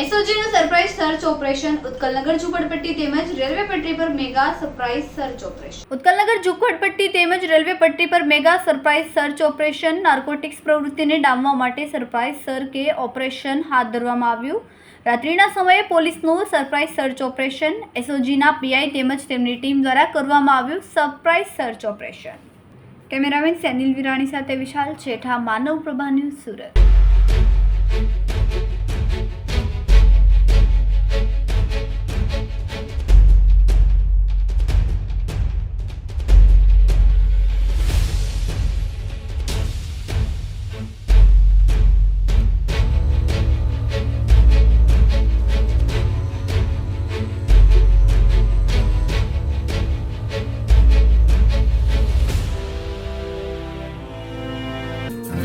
એસઓજીનું surprise search operation Utkalnagar ઝુંપડપટ્ટી તેમજ railway પટ્ટી પર mega surprise search operation Utkalnagar ઝુંપડપટ્ટી તેમજ રેલવે પટરી પર mega surprise search operation narcotics પ્રવૃત્તિને ડામવા માટે સરપ્રાઇઝ સર કે ઓપરેશન હાથ ધરવામાં આવ્યું. રાત્રિના સમયે પોલીસનું સરપ્રાઇઝ સર્ચ ઓપરેશન એસઓજીના પીઆઈ તેમજ તેમની ટીમ દ્વારા કરવામાં આવ્યું surprise search operation cameraman Senil Virani સાથે વિશાલ છેઠા માનવ પ્રભા ન્યૂઝ સુરત.